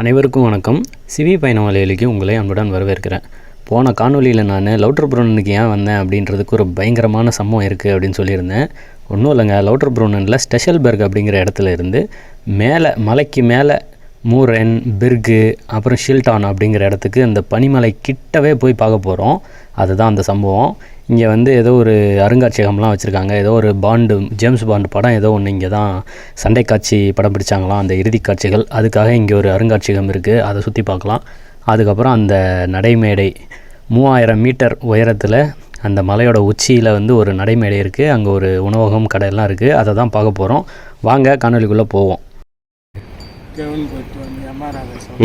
அனைவருக்கும் வணக்கம். சிவி பயண வலையொலிக்கு உங்களை அன்புடன் வரவேற்கிறேன். போன காணொலியில் நான் லவுட்டர் ப்ரூனனுக்கு ஏன் வந்தேன் அப்படின்றதுக்கு ஒரு பயங்கரமான சம்பவம் இருக்குது அப்படின்னு சொல்லியிருந்தேன். ஒன்றும் இல்லைங்க லவுட்டர் ப்ரூனனில் ஸ்டெஷல்பர்க் அப்படிங்கிற இடத்துல இருந்து மேலே மலைக்கு மேலே மூரன் பிர்கு அப்புறம் ஷில்டான் அப்படிங்கிற இடத்துக்கு அந்த பனிமலை கிட்டவே போய் பார்க்க போகிறோம் அதுதான் அந்த சம்பவம். இங்கே வந்து ஏதோ ஒரு அருங்காட்சியகம்லாம் வச்சுருக்காங்க. ஏதோ ஒரு பாண்டு ஜேம்ஸ் பாண்டு படம் ஏதோ ஒன்று இங்கே தான் சண்டை காட்சி படம் பிடிச்சாங்களாம் அந்த இறுதி காட்சிகள். அதுக்காக இங்கே ஒரு அருங்காட்சியகம் இருக்குது அதை சுற்றி பார்க்கலாம். அதுக்கப்புறம் அந்த நடைமேடை மூவாயிரம் மீட்டர் உயரத்தில் அந்த மலையோட உச்சியில் வந்து ஒரு நடைமேடை இருக்குது அங்கே ஒரு உணவகம் கடையெல்லாம் இருக்குது அதை தான் பார்க்க போகிறோம் வாங்க காணொலிக்குள்ளே போவோம்.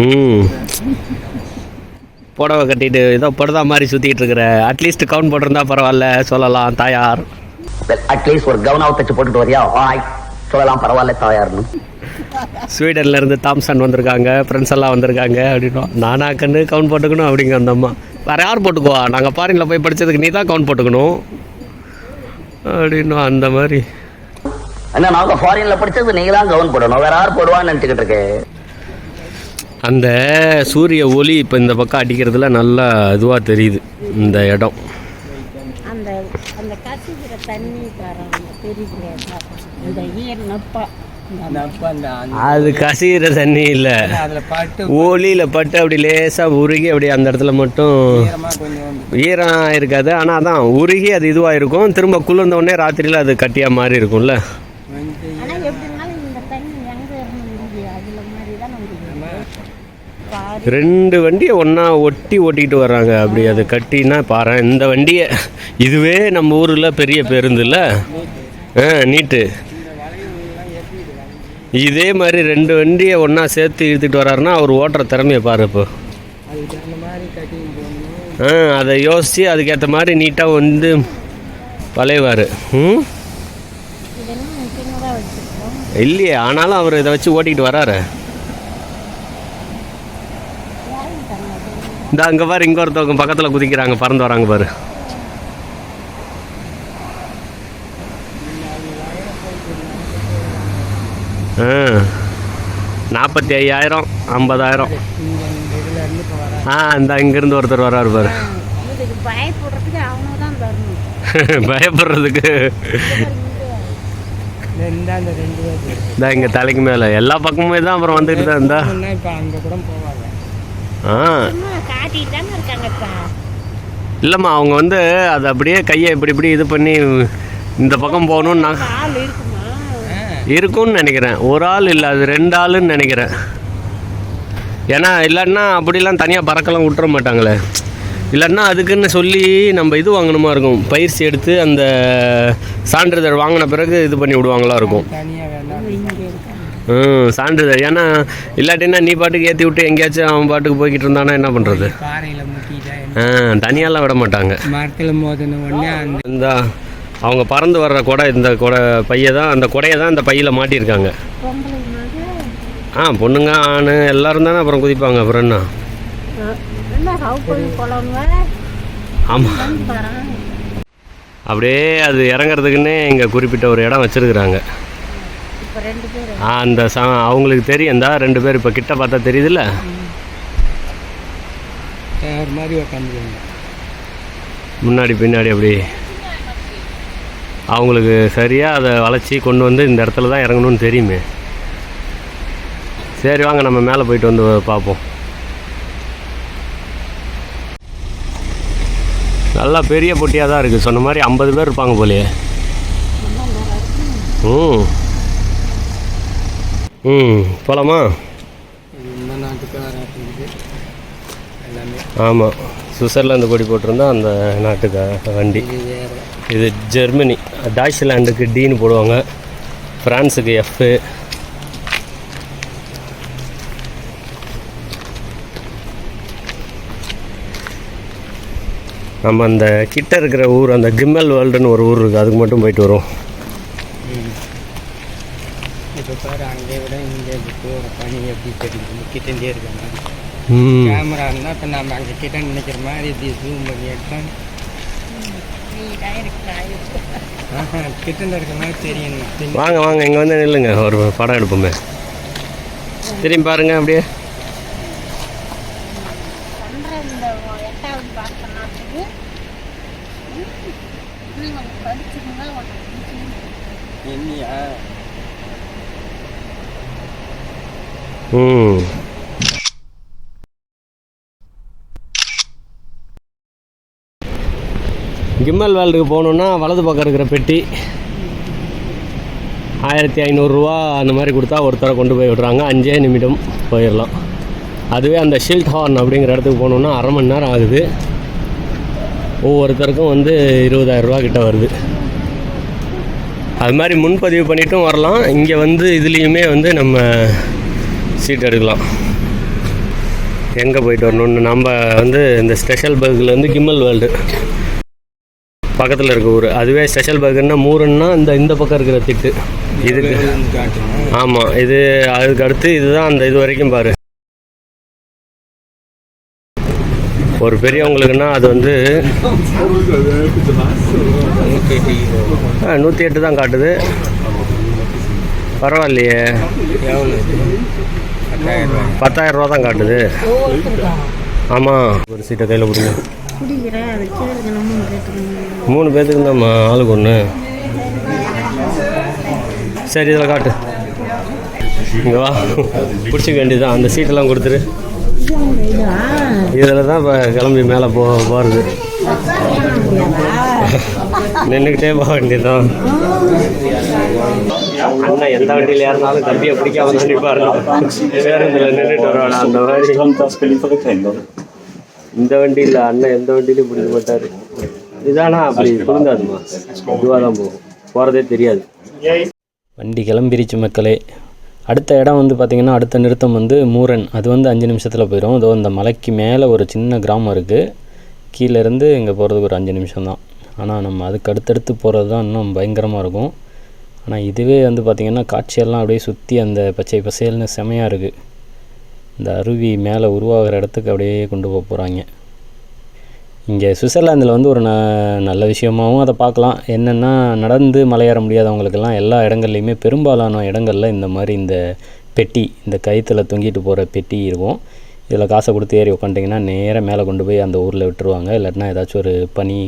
ம். புடவை கட்டிட்டு ஏதோ படுதா மாதிரி சுற்றிக்கிட்டு இருக்கிற. அட்லீஸ்ட் கவுண்ட் போட்டிருந்தா பரவாயில்ல சொல்லலாம் தாயார். அட்லீஸ்ட் ஒரு கவுனாவை தச்சு போட்டுட்டு வரியா? சொல்லலாம் பரவாயில்ல தாயார்னு. ஸ்வீடன்ல இருந்து தாம்சன் வந்திருக்காங்க ஃப்ரெண்ட்ஸ் எல்லாம் வந்திருக்காங்க அப்படின்னும் நானா கண்ணு கவுண்ட் போட்டுக்கணும் அப்படிங்க அந்த அம்மா. வேற யார் போட்டுக்குவா? நாங்கள் ஃபாரினில் போய் படித்ததுக்கு நீ தான் கவுண்ட் போட்டுக்கணும். அப்படின்னும் அந்த மாதிரி. என்ன நாங்க ஃபாரின்ல படிச்சது நீங்க தான் கவுன் போடணும். வேற யார் போடுவான்னு நினைச்சுக்கிட்டு இருக்கேன் அந்த சூரிய ஒளி இப்போ இந்த பக்கம் அடிக்கிறதுல நல்லா இதுவாக தெரியுது. இந்த இடம். அந்த கசிக்கிற தண்ணி அது கசிகிற தண்ணி இல்லை. அதுல பாட்டு ஒளியில் பட்டு அப்படி லேசாக உருகி அப்படி அந்த இடத்துல மட்டும் ஈரமா கொஞ்சம் வந்து. ஈரம் இருக்காது ஆனால் அதான் உருகி அது இதுவாக இருக்கும். திரும்ப குளிர்ந்த உடனே ராத்திரியில் அது கட்டியாக மாதிரி இருக்கும்ல வந்து ஆனால் எப்படினாலும் இந்த தண்ணி எங்கே இருந்து அதில் மாதிரி தான் நமக்கு பாரு ரெண்டு வண்டியை ஒன்றா ஒட்டி ஓட்டிக்கிட்டு வர்றாங்க. அப்படி அது கட்டினா பாரு இந்த வண்டியை இதுவே நம்ம ஊரில் பெரிய பேருந்து இல்லை. ஆ நீட்டு. இதே மாதிரி ரெண்டு வண்டியை ஒன்றா சேர்த்து இழுத்துட்டு வர்றாருன்னா அவர் ஓட்டுற திறமையை பாரு இப்போ. ஆ அதை யோசித்து அதுக்கேற்ற மாதிரி நீட்டாக வந்து வளைவார் ம்? இல்லையே ஆனாலும் அவர் இதை வச்சு ஓட்டிக்கிட்டு வராரு. இந்த அங்கே பாரு இங்கே ஒருத்தவங்க பக்கத்தில் குதிக்கிறாங்க பறந்து வராங்க பாரு. நாற்பத்தி ஐயாயிரம் ஐம்பதாயிரம். இருந்து ஆ இந்த இங்கேருந்து ஒருத்தர் வராரு பாரு. பயப்படுறதுக்கு. பயப்படுறதுக்கு இந்த இங்கே தலைக்கு மேலே. எல்லா பக்கமுமே தான் அப்புறம் வந்துட்டு தான் இருந்தா இல்லைம்மா அவங்க வந்து அதை அப்படியே கையை இப்படி இப்படி இது பண்ணி இந்த பக்கம் போகணும்னு நான் ஆள் இருக்குமா? இருக்கும்னு நினைக்கிறேன். ஒரு ஆள் இல்லை அது ரெண்டு ஆளுன்னு நினைக்கிறேன். ஏன்னா இல்லைன்னா அப்படிலாம் தனியாக பறக்கலாம் விட்டுற மாட்டாங்களே. இல்லைன்னா அதுக்குன்னு சொல்லி நம்ம இது வாங்கணுமா இருக்கும். பயிற்சி எடுத்து அந்த சான்றிதழ் வாங்கின பிறகு இது பண்ணி விடுவாங்களா இருக்கும் தனியா வேண்டாம் இங்கே இருக்காங்க ம் சான்றிதழ். ஏன்னா இல்லாட்டின்னா நீ பாட்டுக்கு ஏற்றி விட்டு எங்கேயாச்சும் அவன் பாட்டுக்கு போய்கிட்டு இருந்தானா என்ன பண்ணுறது ஆ தனியாலாம் விட மாட்டாங்க. மரத்துல மோதின உடனே அந்த இந்த அவங்க பறந்து வர்ற கொடை இந்த கொடை பையை தான் அந்த கொடையை தான் இந்த பையில் மாட்டியிருக்காங்க. ஆ பொண்ணுங்க ஆண் எல்லாரும் தானே அப்புறம் குதிப்பாங்க அப்புறம் என்ன? ஆமாம் அப்படியே அது இறங்குறதுக்குன்னே இங்கே குறிப்பிட்ட ஒரு இடம் வச்சுருக்குறாங்க. அந்த ச அவங்களுக்கு தெரியும் இந்த ரெண்டு பேர் இப்போ கிட்ட பார்த்தா தெரியுதுல்ல? மாதிரி முன்னாடி பின்னாடி அப்படி. அவங்களுக்கு சரியாக அதை வளைச்சி கொண்டு வந்து இந்த இடத்துல தான் இறங்கணும்னு தெரியுமே. சரி வாங்க நம்ம மேலே போயிட்டு வந்து பார்ப்போம். நல்லா பெரிய பொட்டியாக தான் இருக்குது சொன்ன மாதிரி ஐம்பது பேர் இருப்பாங்க போலயே. ம். ம் போகலாமா ஆமாம் சுவிட்சர்லாந்து கொடி போட்டிருந்தா அந்த நாட்டுக்கு வண்டி. இது ஜெர்மனி டாய்ச்லாண்டுக்கு டீன்னு போடுவாங்க. ஃப்ரான்ஸுக்கு எஃப்பு நம்ம அந்த கிட்ட இருக்கிற ஊர் அந்த கிம்மல் வேர்ல்டுன்னு ஒரு ஊர் இருக்குது அதுக்கு மட்டும் போயிட்டு வரும் இப்போ பாரு அங்கே விட இங்கே இருக்கு பனி எப்படி தெரியுது கிட்டே இருக்காங்க கேமரா இருந்தால் இப்போ நம்ம அங்கே கிட்ட நினைக்கிற மாதிரி இப்படி ஜூம் பண்ணி எடுத்தோம் இருக்கு கிட்ட இருக்கிற மாதிரி தெரியும் வாங்க வாங்க இங்கே வந்து நில்லுங்க ஒரு படம் எடுப்போமே திரும்பி பாருங்க அப்படியே இந்த எட்டாவது பாஸ் பண்ணாதுக்கு இன்னும் கொஞ்சம் படிச்சிருந்தா உனக்கு பிடிச்சிருக்கு. என்னையா ம் கிம்மல் வேல்டுக்கு போகணுன்னா வலது பக்கம் இருக்கிற பெட்டி ஆயிரத்தி ஐநூறுரூவா அந்த மாதிரி கொடுத்தா ஒருத்தரை கொண்டு போய் விடுறாங்க. அஞ்சே நிமிடம் போயிடலாம். அதுவே அந்த ஷீல்ட் ஹார்ன் அப்படிங்கிற இடத்துக்கு போகணுன்னா அரை மணி நேரம் ஆகுது. ஒவ்வொருத்தருக்கும் வந்து இருபதாயிரரூவா கிட்ட வருது. அது மாதிரி முன்பதிவு பண்ணிட்டும் வரலாம். இங்கே வந்து இதுலேயுமே வந்து நம்ம சீட் எடுக்கலாம். எங்கே போயிட்டு வரணும்னு நம்ம வந்து இந்த ஸ்பெஷல் பர்க்லேருந்து கிம்மல் வேர்ல்டு பக்கத்தில் இருக்க ஊர். அதுவே ஸ்பெஷல் பர்கர்னா மூருன்னா இந்த இந்த பக்கம் இருக்கிற திட்டு. இதுக்கு. ஆமாம் இது அதுக்கு அடுத்து இதுதான் அந்த இது வரைக்கும் பாரு. ஒரு பெரியவங்களுக்குன்னா அது வந்து நூற்றி எட்டு நூற்றி எட்டு தான் காட்டுது. பரவாயில்லையே. பத்தாயிரம் ரூபா. தான் காட்டுது. ஆமாம் ஒரு சீட்டை கையில் கொடுங்க. மூணு பேர்த்துக்கு தான்மா ஆளுக்கு ஒன்று சரி இதில் காட்டு. இங்கே வா. பிடிச்சிக்க வேண்டியதுதான். அந்த சீட்டெல்லாம் கொடுத்துரு. இதில் தான் இப்போ கிளம்பி மேலே போ போகிறது நின்றுக்கிட்டே போக வேண்டியதுதான். அண்ணன் எந்த வண்டியில் ஏறினாலும் தம்பியை பிடிக்காம நினைப்பாரு பேருந்தில் நின்றுட்டு வருவாடா அந்த மாதிரி இந்த வண்டியில் அண்ணன் எந்த வண்டியிலையும் பிடிக்க மாட்டார். இதானா அப்படி குழுந்தாதுமா இதுவாக தான் போகும். போகிறதே தெரியாது. வண்டி கிளம்பிருச்சு மக்களே. அடுத்த இடம் வந்து பார்த்திங்கன்னா அடுத்த நிறுத்தம் வந்து மூரன். அது வந்து அஞ்சு நிமிஷத்தில் போயிடும் அதோ இந்த மலைக்கு மேலே ஒரு சின்ன கிராமம் இருக்குது கீழேருந்து இங்கே போகிறதுக்கு ஒரு அஞ்சு நிமிஷம் தான் ஆனால் நம்ம அதுக்கு அடுத்தடுத்து போகிறது தான் இன்னும் பயங்கரமாக இருக்கும். ஆனால் இதுவே வந்து பார்த்திங்கன்னா காட்சியெல்லாம் அப்படியே சுற்றி அந்த பச்சை பசேல்னு செமையாக இருக்குது இந்த அருவி மேலே உருவாகிற இடத்துக்கு அப்படியே கொண்டு போக போகிறாங்க இங்கே சுவிட்சர்லாந்தில் வந்து ஒரு ந நல்ல விஷயமாகவும் அதை பார்க்கலாம். என்னென்னா நடந்து மலையேற முடியாதவங்களுக்கெல்லாம் எல்லா இடங்கள்லையுமே பெரும்பாலான இடங்களில் இந்த மாதிரி இந்த பெட்டி இந்த கயிற்றில் தொங்கிட்டு போகிற பெட்டி இருக்கும். இதில் காசை கொடுத்து ஏறி உட்காந்துட்டிங்கன்னா நேராக மேலே கொண்டு போய் அந்த ஊரில் விட்டுருவாங்க. இல்லாட்டினா ஏதாச்சும் ஒரு பனி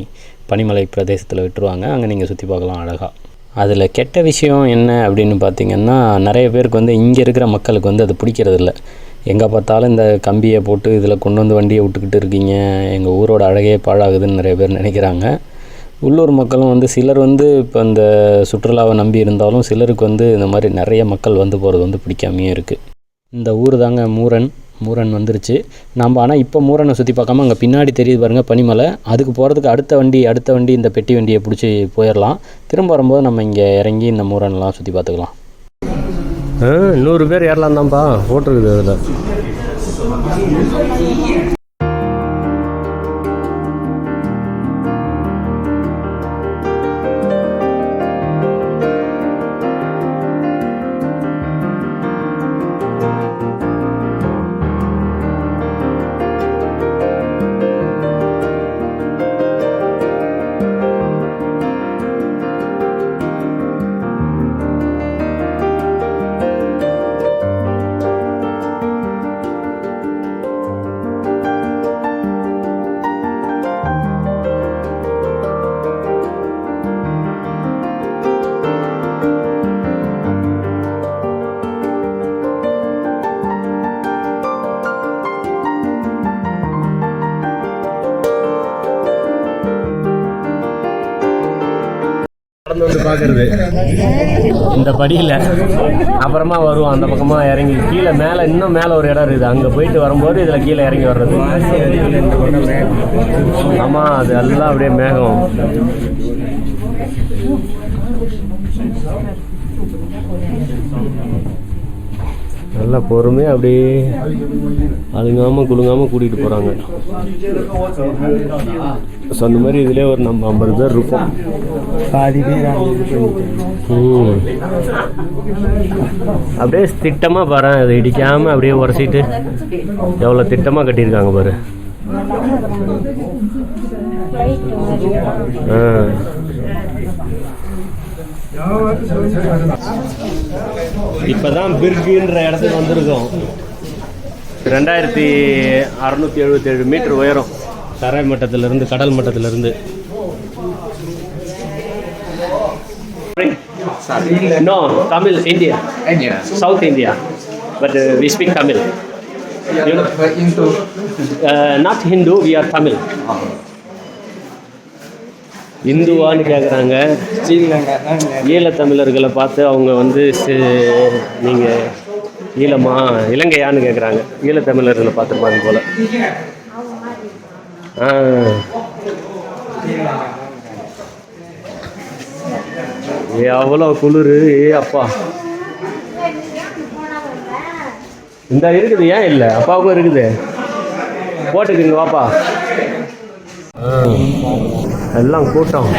பனிமலை பிரதேசத்தில் விட்டுருவாங்க. அங்கே நீங்கள் சுற்றி பார்க்கலாம் அழகாக அதில் கெட்ட விஷயம் என்ன அப்படின்னு பார்த்தீங்கன்னா நிறைய பேருக்கு வந்து இங்கே இருக்கிற மக்களுக்கு வந்து அது பிடிக்கிறதில்ல. எங்கே பார்த்தாலும் இந்த கம்பியை போட்டு இதில் கொண்டு வந்து வண்டியை விட்டுக்கிட்டு இருக்கீங்க எங்கள் ஊரோட அழகே பாழாகுதுன்னு நிறைய பேர் நினைக்கிறாங்க. உள்ளூர் மக்களும் வந்து சிலர் வந்து இப்போ இந்த சுற்றுலாவை நம்பி இருந்தாலும் சிலருக்கு வந்து இந்த மாதிரி நிறைய மக்கள் வந்து போகிறது வந்து பிடிக்காமையே இருக்குது இந்த ஊர் தாங்க மூரன். மூரன் வந்துருச்சு. நம்ம ஆனால் இப்போ மூரனை சுற்றி பார்க்காம அங்கே பின்னாடி தெரியுது பாருங்கள் பனிமலை. அதுக்கு போகிறதுக்கு அடுத்த வண்டி அடுத்த வண்டி இந்த பெட்டி வண்டியை பிடிச்சி போயிடலாம் திரும்ப வரும்போது நம்ம இங்கே இறங்கி இந்த மூரன்லாம் சுற்றி பார்த்துக்கலாம். நூறு பேர் ஏறலாம் தான்ப்பா போட்டிருக்குது அதில். பார்க்கறது இந்த படியில் அப்புறமா வருவோம். அந்த பக்கமாக இறங்கி கீழே மேலே இன்னும் மேலே ஒரு இடம் இருக்குது. அங்கே போயிட்டு வரும்போது இதில் கீழே இறங்கி வர்றது. ஆமாம் அது எல்லாம் அப்படியே மேகம். நல்லா பொறுமையாக அப்படியே அழுங்காமல் குலுங்காமல் கூட்டிகிட்டு போகிறாங்க ஸோ அந்த மாதிரி இதிலே ஒரு நம்ம ஐம்பது பேர் இருப்போம். அப்படியே திட்டமாக பாரு அதை இடிக்காமல் அப்படியே உரசிட்டு எவ்வளோ திட்டமாக கட்டியிருக்காங்க பாரு. ஆ. இப்போ தான் பிர்குன்ற இடத்துக்கு வந்திருக்கோம். ரெண்டாயிரத்தி அறநூற்றி எழுபத்தேழு மீட்டர் உயரம். தரை மட்டத்திலிருந்து கடல் மட்டத்திலிருந்து. Tamil India India. South India but we speak Tamil not Hindu we are Tamil இந்துவான்னு கேட்குறாங்க ஈழத்தமிழர்களை பார்த்து அவங்க வந்து நீங்கள் ஈழமா இலங்கையான்னு கேட்குறாங்க ஈழத்தமிழர்களை பார்த்துருப்பாங்க போல். ஆ. எவ்வளோ குளிர் ஏ அப்பா. இந்த இருக்குது ஏன் இல்லை? அப்பாவுக்கும் இருக்குது. போட்டுக்குங்க வாப்பா. எல்லாம் கூட்டம்.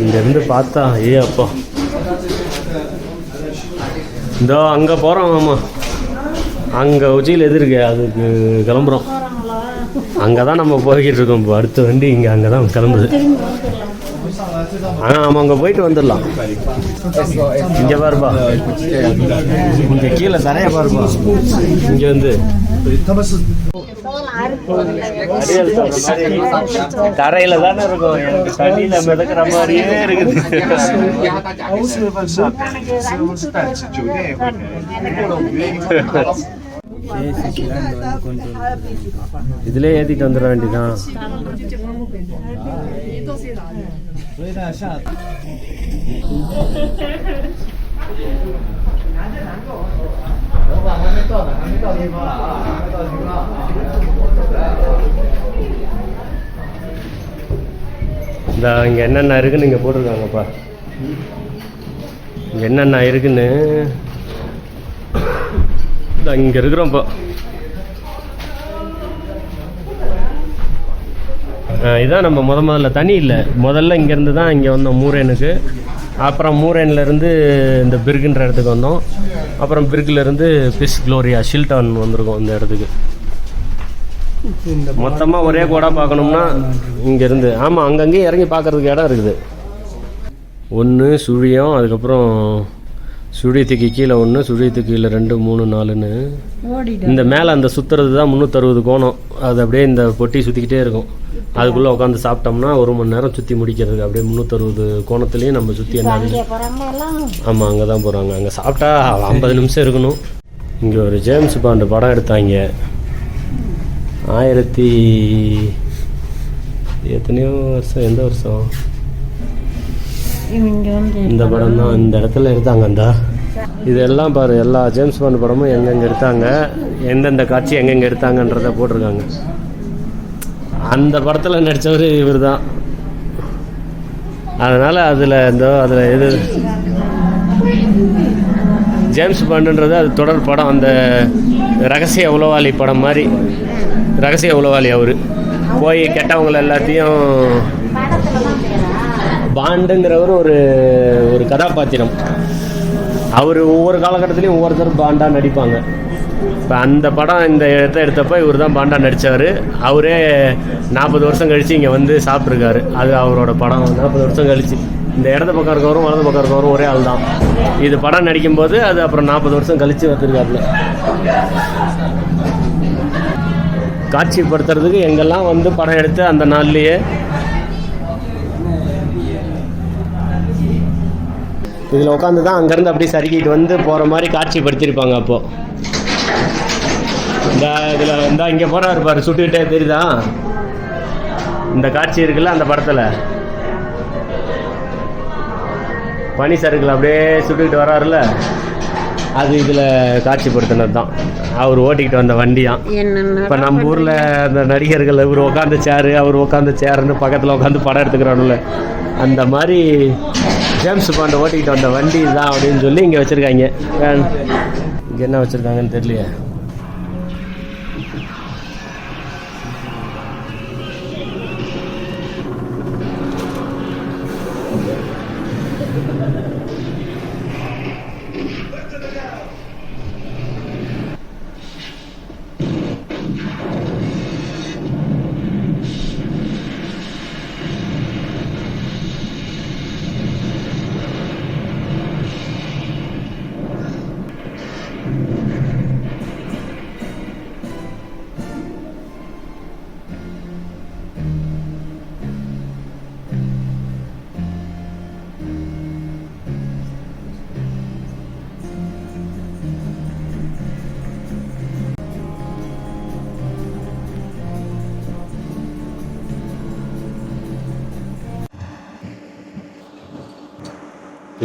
இங்கேருந்து பார்த்தா ஏ அப்பா. இதோ அங்கே போகிறோம் ஆமாம் அங்கே உச்சியில் எது இருக்கு அதுக்கு கிளம்புறோம். அங்கே தான் நம்ம போய்கிட்டு இருக்கோம் இப்போ. அடுத்த வண்டி இங்கே அங்கே தான் கிளம்புது. ஆ ஆமாம் அங்கே போயிட்டு வந்துடலாம். இங்கே பாருப்பா. இங்கே கீழே தரைய பாருப்பா. இங்கே வந்து. தரையில தானே இருக்கும். எனக்கு தண்ணியில மிதக்கிற மாதிரியே இருக்குது. இதுலயே ஏத்திட்டு வந்துட வேண்டியதான் இந்த இங்கே என்னென்ன இருக்குன்னு இங்கே போட்டிருக்காங்கப்பா. இங்கே என்னென்ன இருக்குன்னு? இந்த இங்கே இருக்கிறோம் இப்போ. இதான் நம்ம முத முதல்ல. தனி இல்லை. முதல்ல இங்கேருந்து தான் இங்கே வந்தோம் மூரேனுக்கு. அப்புறம் மூரேன்லேருந்து இந்த பிர்குன்ற இடத்துக்கு வந்தோம். அப்புறம் பிர்குலேருந்து பிஸ் க்ளோரியா ஷில்டான் வந்திருக்கோம் இந்த இடத்துக்கு. மொத்தமாக ஒரே கோடாக பார்க்கணும்னா இங்கேருந்து. ஆமாம் அங்கங்கேயும் இறங்கி பார்க்கறதுக்கு இடம் இருக்குது. ஒன்று சுழியம் அதுக்கப்புறம் சுழியத்துக்கு கீழே ஒன்று சுழியத்துக்கு கீழே ரெண்டு மூணு நாலுன்னு. இந்த மேலே அந்த சுற்றுறது தான் முந்நூற்றறுபது கோணம். அது அப்படியே இந்த பொட்டி சுற்றிக்கிட்டே இருக்கும். அதுக்குள்ளே உட்காந்து சாப்பிட்டோம்னா ஒரு மணி நேரம் சுற்றி முடிக்கிறதுக்கு அப்படியே முந்நூற்றறுபது கோணத்துலேயும் நம்ம சுற்றி என்ன ஆமாம் அங்கே தான் போகிறாங்க அங்கே சாப்பிட்டா ஐம்பது நிமிஷம் இருக்கணும். இங்கே ஒரு ஜேம்ஸ் பாண்டு படம் எடுத்தாங்க. ஆயிரத்தி எத்தனையோ வருஷம் எந்த வருஷம்? இந்த படம் தான் இந்த இடத்துல எடுத்தாங்க அந்த இதெல்லாம் பாரு எல்லா ஜேம்ஸ் பாண்ட் படமும் எங்கெங்கே எடுத்தாங்க எந்தெந்த காட்சி எங்கெங்கே எடுத்தாங்கன்றத போட்டிருக்காங்க. அந்த படத்தில் நடித்தவர் இவர் தான் அதனால் அதில் இந்த அதில் எது? ஜேம்ஸ் பாண்டுன்றது அது தொடர் படம் அந்த ரகசிய உளவாளி படம் மாதிரி. ரகசிய உளவாளி அவர். போய் கெட்டவங்களை எல்லாத்தையும் பாண்டுங்கிறவர் ஒரு ஒரு கதாபாத்திரம். அவர் ஒவ்வொரு காலகட்டத்திலையும் ஒவ்வொருத்தரும் பாண்டா நடிப்பாங்க. இப்போ அந்த படம் இந்த இடத்த எடுத்தப்போ இவர் தான் பாண்டா நடித்தவர் அவரே நாற்பது வருஷம் கழித்து இங்கே வந்து சாப்பிட்ருக்காரு அது அவரோட படம். நாற்பது வருஷம் கழித்து இந்த இடத்த பக்கம் இருக்கவரும் வலது பக்கம் இருக்கவரும் ஒரே ஆள் தான். இது படம் நடிக்கும்போது அது அப்புறம் நாற்பது வருஷம் கழித்து வந்துருக்காப்புல. காட்சிப்படுத்துறதுக்கு எங்கெல்லாம் வந்து படம் எடுத்து அந்த நாள்லேயே இதில் உட்காந்து தான் அங்கேருந்து அப்படியே சறுக்கிட்டு வந்து போகிற மாதிரி காட்சிப்படுத்தியிருப்பாங்க அப்போது இந்த இதில் இந்த இங்கே போகிறாரு பாரு சுட்டுக்கிட்டே தெரியுதா? இந்த காட்சி இருக்குல்ல அந்த படத்தில். பனி சறுக்கில் அப்படியே சுட்டுக்கிட்டு வராருல்ல. அது இதில் காட்சிப்படுத்தினது தான். அவர் ஓட்டிக்கிட்டு வந்த வண்டியாம் என்னென்ன இப்போ நம்ம ஊரில் அந்த நடிகர்கள் இவர் உட்காந்த சேரு அவர் உட்காந்த சேர்னு பக்கத்தில் உட்காந்து படம் எடுத்துக்கிறானுல அந்த மாதிரி ஜேம்ஸ் பாண்டை ஓட்டிக்கிட்டு வந்த வண்டி தான் அப்படின்னு சொல்லி இங்கே வச்சுருக்காங்க. இங்கே என்ன வச்சுருக்காங்கன்னு தெரியலையே.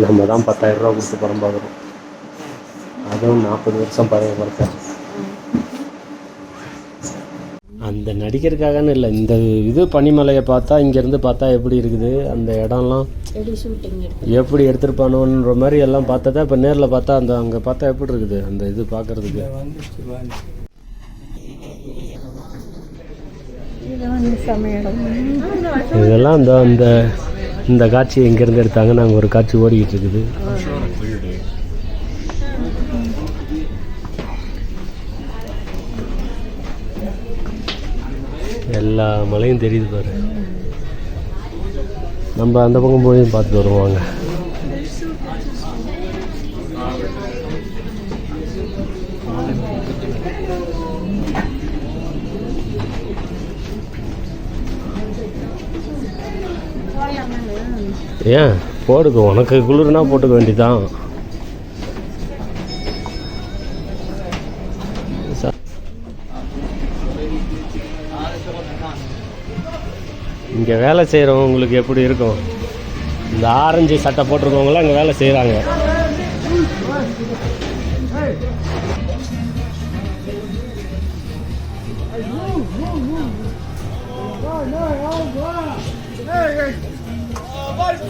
நம்ம தான் பத்தாயிரரூபா கொடுத்து படம் பார்க்குறோம் அதுவும் நாற்பது வருஷம் பழைய படத்தை. அந்த நடிகருக்காகன்னு இல்லை இந்த இது பனிமலையை பார்த்தா இங்கேருந்து பார்த்தா எப்படி இருக்குது? அந்த இடம்லாம் எப்படி ஷூட்டிங் எடுத்து எப்படி எடுத்திருப்பானோன்ற மாதிரி எல்லாம் பார்த்ததா இப்போ நேரில் பார்த்தா அந்த அங்கே பார்த்தா எப்படி இருக்குது? அந்த இது பார்க்கறதுக்கு. இதெல்லாம் இந்த அந்த இந்த காட்சி எங்கேருந்து எடுத்தாங்க? நாங்கள் ஒரு காட்சி ஓடிக்கிட்டு இருக்குது. எல்லா மலையும் தெரியுது பாரு. நம்ம அந்த பக்கம் போய் பார்த்துட்டு வருவாங்க ஏன் போடுக்கு உனக்கு குளிர்னா போட்டுக்க வேண்டியதான் இங்கே வேலை செய்கிறவங்களுக்கு எப்படி இருக்கும் இந்த ஆரஞ்சு சட்டை போட்டிருக்கவங்களாம் இங்கே வேலை செய்கிறாங்க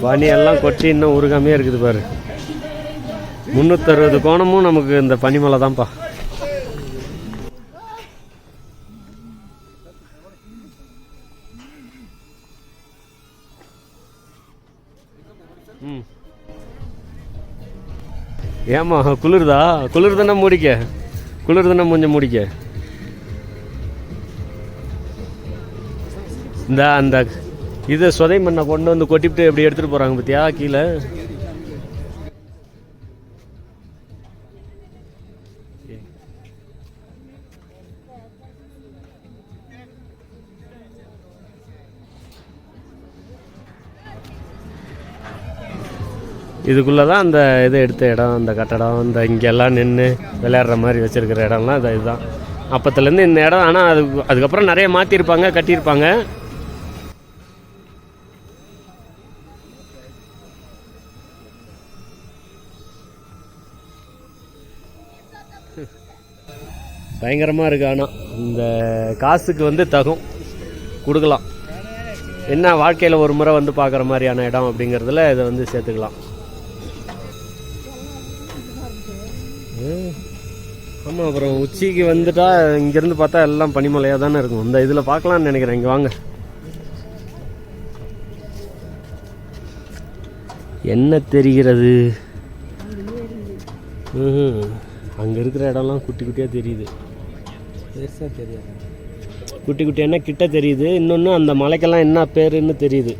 பனி எல்லாம் கொட்டி இன்னும் உருகாமையே இருக்குது பாரு. முந்நூற்றறுபது கோணமும் நமக்கு இந்த பனிமலை தான்ப்பா. ம். குளிர் தானே முடிக்க? குளிர் தானே கொஞ்சம் முடிக்க? இந்த அந்த இதை சொதை மண்ணை கொண்டு வந்து கொட்டிவிட்டு எப்படி எடுத்துகிட்டு போகிறாங்க பார்த்தியா கீழே. இதுக்குள்ளே தான் அந்த இது எடுத்த இடம் அந்த கட்டடம் இந்த இங்கெல்லாம் நின்று விளையாடுற மாதிரி வச்சுருக்கிற இடம்லாம் இது இதுதான். அப்பத்துலேருந்து இந்த இடம் ஆனால் அது அதுக்கப்புறம் நிறைய மாற்றிருப்பாங்க கட்டியிருப்பாங்க. பயங்கரமாக இருக்குது ஆனால் இந்த காசுக்கு வந்து தகும். கொடுக்கலாம். என்ன வாழ்க்கையில் ஒரு முறை வந்து பார்க்குற மாதிரியான இடம் அப்படிங்கிறதுல இதை வந்து சேர்த்துக்கலாம். ஆமாம் அப்புறம் உச்சிக்கு வந்துட்டா இங்கேருந்து பார்த்தா எல்லாம் பனிமலையாக தானே இருக்கும். இந்த இதில் பார்க்கலான்னு நினைக்கிறேன். இங்கே வாங்க. என்ன தெரிகிறது? ம் அங்கே இருக்கிற இடம்லாம் குட்டி குட்டியாக தெரியுது. பெருசாக தெரியாது. குட்டி குட்டியான கிட்ட தெரியுது இன்னொன்று அந்த மலைக்கெல்லாம் என்ன பேருன்னு தெரியுது.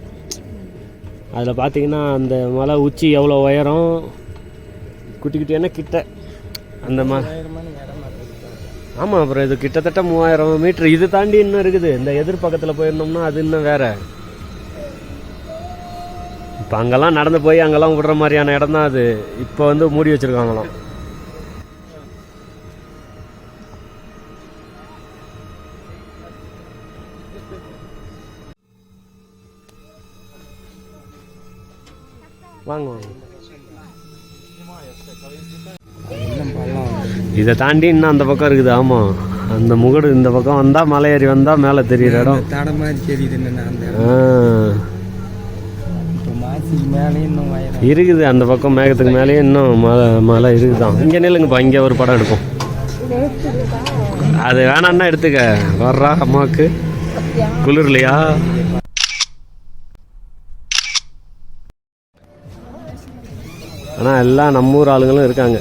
அதில் பார்த்தீங்கன்னா அந்த மலை உச்சி எவ்வளோ உயரம்? குட்டி குட்டியான கிட்ட? அந்த ம ஆமாம் அப்புறம் இது கிட்டத்தட்ட மூவாயிரம் மீட்ரு இது தாண்டி இன்னும் இருக்குது. இந்த எதிர்பக்கத்தில் போயிருந்தோம்னா அது இன்னும் வேற. இப்போ அங்கெல்லாம் நடந்து போய் அங்கெல்லாம் விடுற மாதிரியான இடம் தான் அது. இப்போ வந்து மூடி வச்சுருக்காங்களாம். வாங்க வாங்க இதை தாண்டி இன்னும் அந்த பக்கம் இருக்குது. ஆமாம் அந்த முகடு இந்த பக்கம் வந்தால் மலை ஏறி வந்தால் மேலே தெரியுற இடம். தடை மாதிரி அந்த வயரம் இருக்குது. அந்த பக்கம் மேகத்துக்கு மேலேயே இன்னும் மலை மலை இருக்குதான். இங்கே நில்லுங்கப்பா. இங்கே ஒரு படம் எடுப்போம். அது வேணான்னா எடுத்துக்க. வர்றா அம்மாவுக்கு. குளிர்லையா? ஆனால் எல்லாம் நம்ம ஊர் ஆளுங்களும் இருக்காங்க.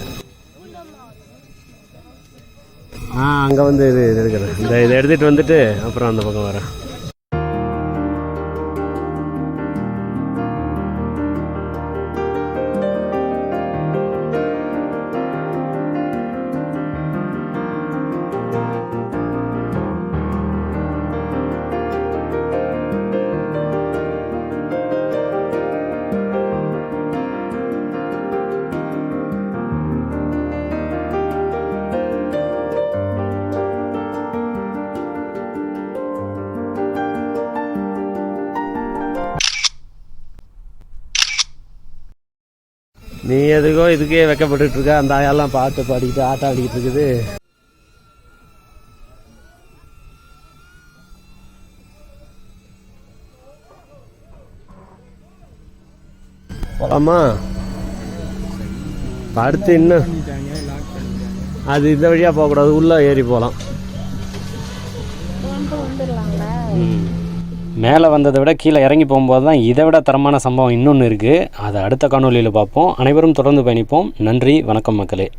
ஆ அங்கே வந்து இது எடுக்கிறேன். இந்த இதை எடுத்துகிட்டு வந்துட்டு அப்புறம் அந்த பக்கம் வரேன். எதுக்கோ இதுக்கே வெக்கப்பட்டுட்டு இருக்கா. அந்த ஆயெல்லாம் பாட்டு பாடிக்கிட்டு ஆட்டம் ஆடிக்கிட்டு இருக்குது. போலாமா? அடுத்து இன்னும் அது இந்த வழியாக போகக்கூடாது. உள்ளே ஏறி போகலாம் மேலே வந்ததை விட கீழே இறங்கி போகும்போது தான் இதை விட தரமான சம்பவம் இன்னொன்று இருக்குது அதை அடுத்த காணொலியில் பார்ப்போம். அனைவரும் தொடர்ந்து பயணிப்போம். நன்றி. வணக்கம் மக்களே.